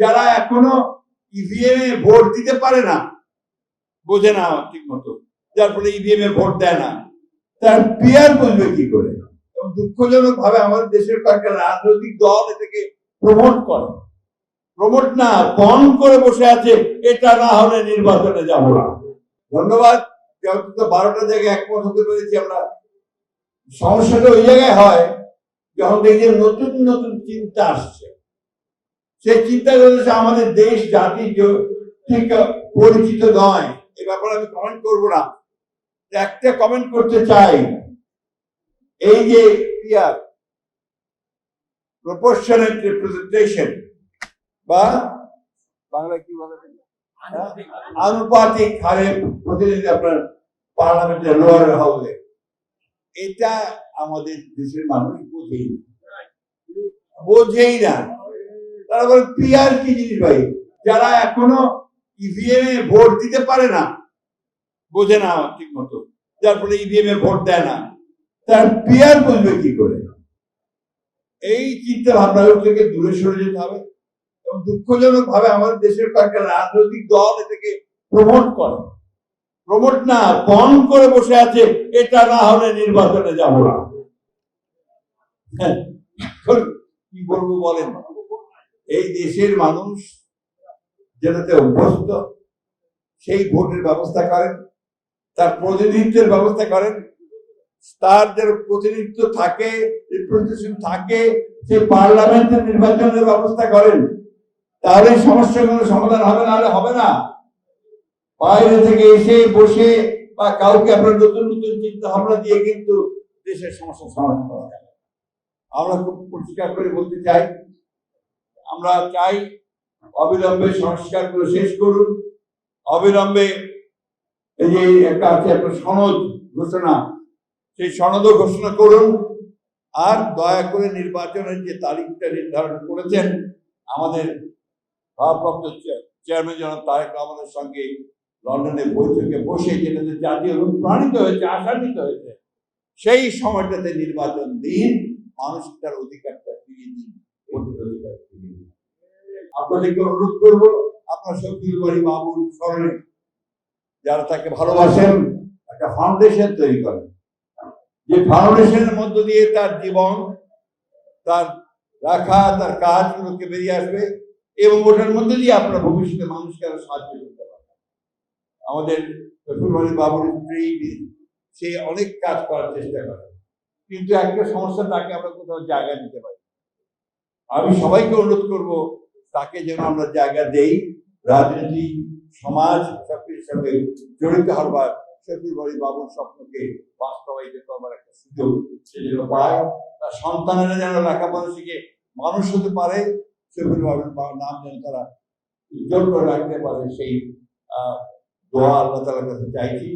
যারা এখনও ইভিএম এ ভোট দিতে পারে না, বোঝে না ঠিক মতো যার ফলে ইভিএম এ ভোট দেয় না, তার পিয়ার বুঝবে কি করে? দুঃখজনক ভাবে আমাদের দেশের কয়েকটা রাজনৈতিক দল এটাকে প্রমোট করে। প্রমোট না বন করে বসে আছে, এটা না হলে নির্বাচনে যাব না। ধন্যবাদ, যেহেতু তো বারোটা জায়গায় একমত হতে পেরেছি আমরা। সমস্যাটা ওই জায়গায় হয়, যখন দেখি নতুন নতুন চিন্তা আসছে। সেই চিন্তা হচ্ছে আমাদের দেশ, জাতি ঠিক পরিচিত নয়। এ ব্যাপারে আমি কমেন্ট করব না। একটা কমেন্ট করতে চাই। এই যে ইয়ার প্রপোর্শনাল রিপ্রেজেন্টেশন বা বাংলা কি বলে? হ্যাঁ? আনুপাতিক হারে প্রতিনিধি আপনার পার্লামেন্টের লোয়ার হাউসে এটা আমাদের দেশের মানুষ বোঝেই না। বোঝেই না। তারা বলে পিয়ার কি জিনিস ভাই? যারা এখনও ইভিএম এ ভোট দিতে পারে না বোঝে না ঠিক মতো যার ফলে ইভিএম এ ভোট দেয় না তার পিয়ার বুঝবে কি করে? এই চিন্তা ভাবনা থেকে দূরে সরে যেতে হবে এবং দুঃখজনক ভাবে আমাদের দেশের কয়েকটা রাজনৈতিক দল এটাকে প্রমোট করে। প্রমোট না বন করে বসে আছে এটা না হলে নির্বাচনে যাব না। হ্যাঁ, কি বলব বলেন? এই দেশের মানুষ যেটাতে অভ্যস্ত, সেই ভোটের ব্যবস্থা করেন, তার প্রতিনিধিত্বের ব্যবস্থা করেন। তার যে প্রতিনিধিত্ব থাকে রিপ্রেজেন্টেশন থাকে সেই পার্লামেন্টের নির্বাচনের ব্যবস্থা করেন। তাহলে সমস্যাগুলো সমাধান হবে না, হলে হবে না। বাইরে থেকে এসে বসে বা কাউকে আপনার নতুন নতুন চিন্তা ভাবনা দিয়ে কিন্তু দেশের সমস্যার সমাধান করা যায় আমরা খুব পরিষ্কার করে বলতে চাই আমরা চাই অবিলম্বে সংস্কারগুলো শেষ করুন। অবিলম্বে এই যে একটা আছে, একটা সনদ ঘোষণা, সেই সনদও ঘোষণা করুন। আর দয়া করে নির্বাচনের যে তারিখটা নির্ধারণ করেছেন, আমাদের ভারপ্রাপ্ত চেয়ারম্যান জনাব তারেক রহমানের সঙ্গে লন্ডনে বৈঠকে বসে যেটাতে জাতীয় অনুপ্রাণিত হয়েছে, আশান্বিত হয়েছে, সেই সময়টাতে নির্বাচন দিন, মানুষ তার অধিকারটা ফিরিয়ে দিন অধিকার ফিরিয়ে আপনাদেরকে অনুরোধ করব, আপনার শক্তির বাড়ি বাবুর স্মরণে যারা তাকে ভালোবাসেন, একটা ফাউন্ডেশন তৈরি করেন। যে ফাউন্ডেশনের মধ্য দিয়ে তার জীবন, তার রাখা, তার কাজগুলোকে বেরিয়ে আসবে এবং ওটার মধ্যে দিয়ে আপনার ভবিষ্যতে মানুষকে আরও সাহায্য করতে পারবেন আমাদের ফুলবাড়ি বাবুর স্ত্রী, সে অনেক কাজ করার চেষ্টা করে। কিন্তু একটা সমস্যা তাকে আমরা কোথাও জায়গা দিতে পারি আমি সবাইকে অনুরোধ করব তাকে যেন আমরা জায়গা দেই, রাজনীতি, সমাজ সবকিছুর সঙ্গে জড়িত হবার শফির বাড়ি বাবুর স্বপ্নকে বাস্তবায়িত করবার একটা সুযোগ সে যেন পায়। তার সন্তানেরা যেন লেখাপড়া শিখে মানুষ হতে পারে শফির বাবুর নাম যেন তারা উজ্জ্বল করে রাখতে পারে সেই দোয়া আল্লাহ তালার কাছে চাইছি।